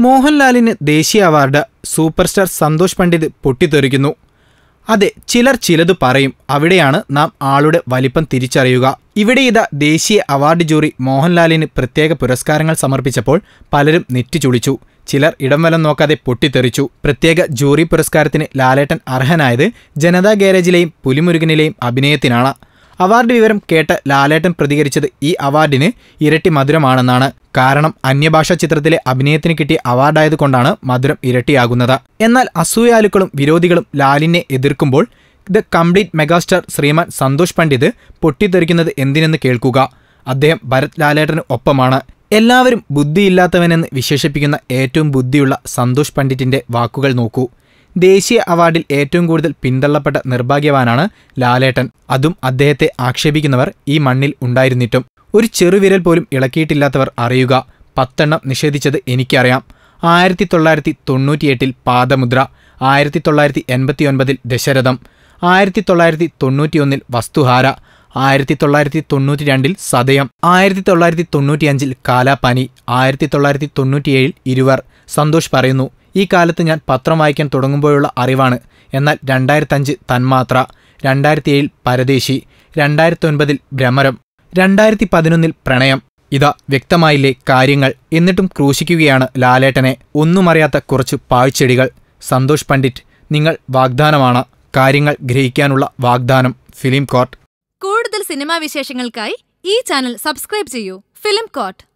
മോഹൻലാലിന് ദേശീയ award super star Santhosh Pandit പൊട്ടിത്തെറിക്കുന്നു. അതെ ചിലർ ചിലത് പറയും. അവിടെയാണ് നാം ആളുടെ വലിപ്പം തിരിച്ചറിയുക. ഇവിടെ ഇതാ ദേശീയ അവാർഡ് ജൂറി മോഹൻലാലിന് പ്രത്യേക പുരസ്കാരങ്ങൾ സമർപ്പിച്ചപ്പോൾ പലരും നെറ്റിച്ചുളിച്ചു ചിലർ ഇടം വലം നോക്കാതെ പൊട്ടിത്തെറിച്ചു. പ്രത്യേക ജൂറി പുരസ്കാരത്തിന് ലാലേട്ടൻ അർഹനായത് ജനതാ ഗാരേജിലെയും പുലിമുരുകനിലെയും അഭിനയത്തിനാണ്. അവാർഡ് വിവരം കേട്ട് ലാലേട്ടൻ പ്രതികരിച്ചത് ഈ അവാർഡിന് ഇരട്ടി മധുരമാണെന്നാണ്. കാരണം അന്യഭാഷാ ചിത്രത്തിലെ അഭിനയത്തിന് കിട്ടിയ അവാർഡായതുകൊണ്ടാണ് മധുരം ഇരട്ടിയാകുന്നത്. എന്നാൽ അസൂയാലുക്കളും വിരോധികളും ലാലിനെ എതിർക്കുമ്പോൾ ദ കംപ്ലീറ്റ് മെഗാസ്റ്റാർ ശ്രീമാൻ സന്തോഷ് പണ്ഡിത് പൊട്ടിത്തെറിക്കുന്നത് എന്തിനെന്ന് കേൾക്കുക. അദ്ദേഹം ഭരത് ലാലേട്ടന് ഒപ്പമാണ്. എല്ലാവരും ബുദ്ധിയില്ലാത്തവനെന്ന് വിശേഷിപ്പിക്കുന്ന ഏറ്റവും ബുദ്ധിയുള്ള സന്തോഷ് പണ്ഡിറ്റിന്റെ വാക്കുകൾ നോക്കൂ. ദേശീയ അവാർഡിൽ ഏറ്റവും കൂടുതൽ പിന്തള്ളപ്പെട്ട നിർഭാഗ്യവാനാണ് ലാലേട്ടൻ. അതും അദ്ദേഹത്തെ ആക്ഷേപിക്കുന്നവർ ഈ മണ്ണിൽ ഉണ്ടായിരുന്നിട്ടും. ഒരു ചെറുവിരൽ പോലും ഇളക്കിയിട്ടില്ലാത്തവർ അറിയുക. പത്തെണ്ണം നിഷേധിച്ചത് എനിക്കറിയാം. ആയിരത്തി തൊള്ളായിരത്തി തൊണ്ണൂറ്റിയെട്ടിൽ പാദമുദ്ര ആയിരത്തി തൊള്ളായിരത്തി എൺപത്തിയൊൻപതിൽ ദശരഥം ആയിരത്തി തൊള്ളായിരത്തി തൊണ്ണൂറ്റിയൊന്നിൽ വസ്തുഹാര ആയിരത്തി തൊള്ളായിരത്തി തൊണ്ണൂറ്റി രണ്ടിൽ സതയം ആയിരത്തി തൊള്ളായിരത്തി തൊണ്ണൂറ്റിയഞ്ചിൽ കാലാപാനി ആയിരത്തി തൊള്ളായിരത്തി തൊണ്ണൂറ്റിയേഴിൽ ഇരുവർ. സന്തോഷ് പറയുന്നു ഈ കാലത്ത് ഞാൻ പത്രം വായിക്കാൻ തുടങ്ങുമ്പോഴുള്ള അറിവാണ്. എന്നാൽ രണ്ടായിരത്തഞ്ച് തന്മാത്ര രണ്ടായിരത്തി ഏഴിൽ പരദേശി രണ്ടായിരത്തി ഒൻപതിൽ ഭ്രമരം രണ്ടായിരത്തി പതിനൊന്നിൽ പ്രണയം. ഇതാ വ്യക്തമായില്ലേ കാര്യങ്ങൾ. എന്നിട്ടും ക്രൂശിക്കുകയാണ് ലാലേട്ടനെ. ഒന്നുമറിയാത്ത കുറച്ച് പാഴ്ചെടികൾ. സന്തോഷ് പണ്ഡിറ്റ് നിങ്ങൾ വാഗ്ദാനമാണ്. കാര്യങ്ങൾ ഗ്രഹിക്കാനുള്ള വാഗ്ദാനം. Film court. കൂടുതൽ സിനിമാ വിശേഷങ്ങൾക്കായി ഈ ചാനൽ സബ്സ്ക്രൈബ് ചെയ്യൂ. Film coat